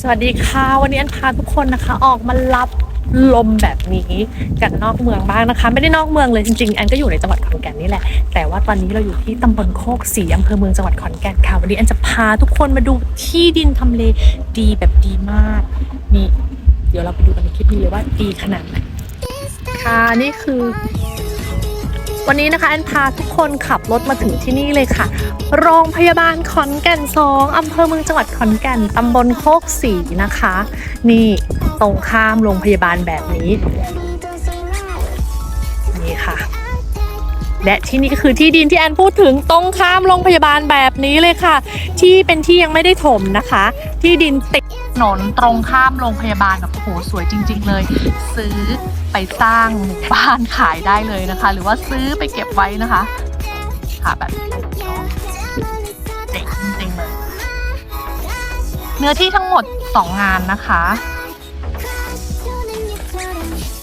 สวัสดีค่ะวันนี้อันพาทุกคนนะคะ ออกมารับลมแบบนี้กันนอกเมืองบ้างนะคะ ไม่ได้นอกเมืองเลยจริงๆแอนก็อยู่ในจังหวัดขอนแก่นนี่แหละ แต่ว่าตอนนี้เราอยู่ที่ตำบลโคกศรีอำเภอเมืองจังหวัดขอนแก่นค่ะวันนี้แอนจะพาทุกคนมาดูที่ดินทำเลดีแบบดีมากนี่เดี๋ยวเราไปดูกันในคลิปนี้เลยว่าดีขนาดไหนค่ะนี่คือ วันนี้นะคะแอนพาทุกคนขับรถมาถึงที่นี่เลยค่ะ โรงพยาบาลขอนแก่นสองอำเภอเมืองจังหวัดขอนแก่นตำบลโคกสีนะคะ นี่ตรงข้ามโรงพยาบาลแบบนี้ นี่ค่ะ และที่นี่ก็คือที่ดินที่แอนพูดถึงตรงข้ามโรงพยาบาลแบบนี้เลยค่ะ ที่เป็นที่ยังไม่ได้ถมนะคะ ที่ดินติดถนนตรงข้ามโรงพยาบาลแบบโอ้โหสวยจริง ๆ เลย ซื้อไปสร้างหมู่บ้านขายได้เลยนะคะ หรือว่าซื้อไปเก็บไว้นะคะ ค่ะแบบนี้เจ๋งจริงๆเลยเนื้อที่ทั้งหมด 2 งานนะคะ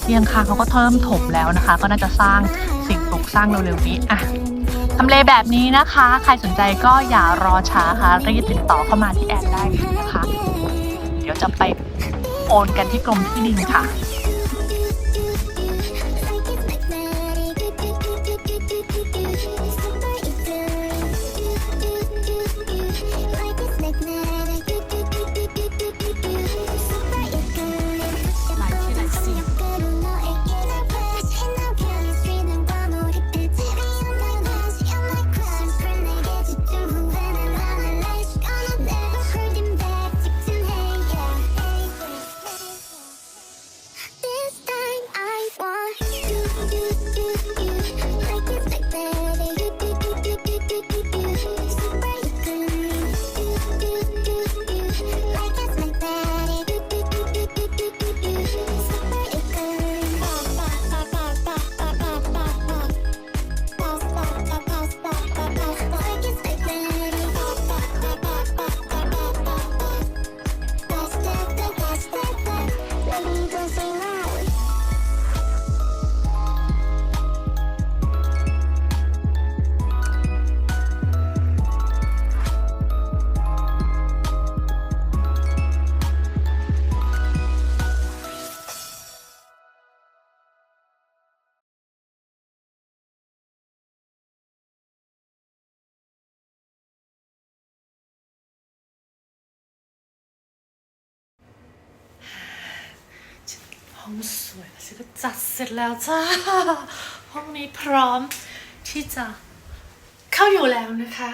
เพียงค่ะเขาก็เพิ่มถมแล้วนะคะ ก็น่าจะสร้าง สร้างเร็วๆนี้อะทำเลแบบนี้นะคะ ใครสนใจก็อย่ารอช้าค่ะ รีบติดต่อเข้ามาที่แอนได้เลยนะคะ เดี๋ยวจะไปโอนกันที่กรมที่ดินค่ะ ห้องสวยสิก็จัดเสร็จแล้วจ้า ห้องนี้พร้อมที่จะเข้าอยู่แล้วนะคะ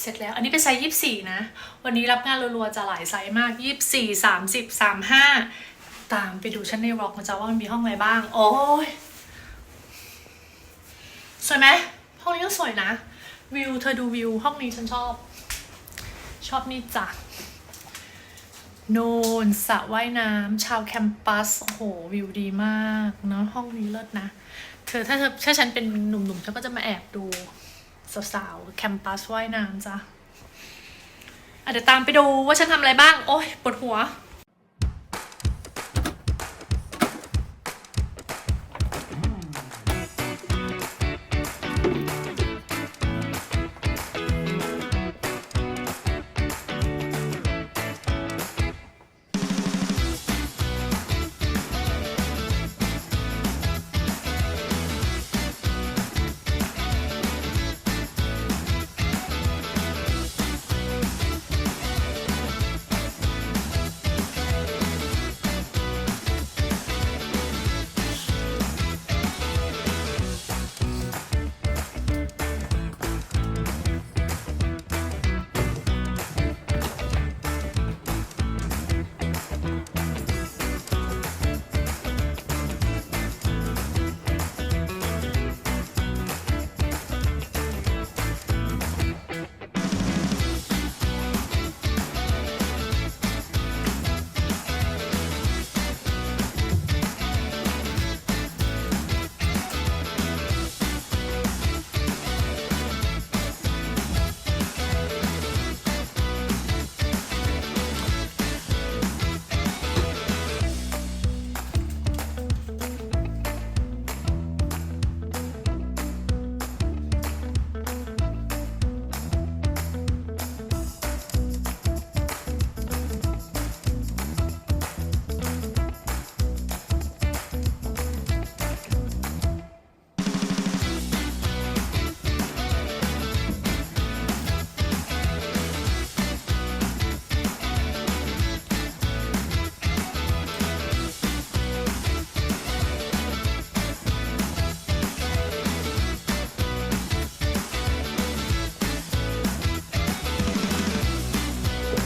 เสร็จแล้ว อันนี้เป็นไซส์ยี่สี่นะ วันนี้รับงานรัวๆจะหลายไซส์มากยี่สี่สามสิบสามห้าตามไปดูชั้นในร็อกนะจ๊ะว่ามันมีห้องอะไรบ้าง โอ้ยสวยไหมห้องนี้ก็สวยนะ วิวเธอดูวิวห้องนี้ฉันชอบ ชอบนี่จ้ะ โนนสระว่ายน้ำชาวแคมปัสโหวิวดีมากเนาะห้องนี้เลิศนะ เธอถ้าเธอถ้าฉันเป็นหนุ่มๆเธอก็จะมาแอบดูสาวๆแคมปัสว่ายน้ำจ้ะอะเดี๋ยวตามไปดูว่าฉันทำอะไรบ้าง โอ้ยปวดหัว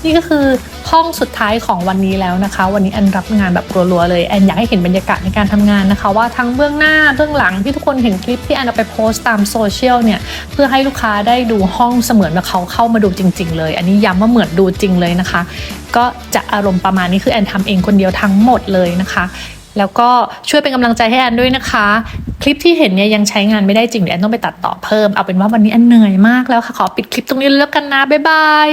นี่ก็คือห้องสุดท้ายของวันนี้แล้วนะคะ วันนี้แอนรับงานแบบรัวๆเลยแอนอยากให้เห็นบรรยากาศในการทำงานนะคะ ว่าทั้งเบื้องหน้าเบื้องหลังที่ทุกคนเห็นคลิปที่แอนเอาไปโพสต์ตามโซเชียลเนี่ยเพื่อให้ลูกค้าได้ดูห้องเสมือนว่าเขาเข้ามาดูจริง ๆ เลย อันนี้ย้ำว่าเหมือนดูจริงเลยนะคะ ก็จะอารมณ์ประมาณนี้คือแอนทำเองคนเดียวทั้งหมดเลยนะคะแล้วก็ช่วยเป็นกำลังใจให้แอนด้วยนะคะ คลิปที่เห็นเนี่ยยังใช้งานไม่ได้จริงเดี๋ยวแอนต้องไปตัดต่อเพิ่ม เอาเป็นว่าวันนี้แอนเหนื่อยมากแล้วค่ะ ขอปิดคลิปตรงนี้แล้วกันนะ บ๊ายบาย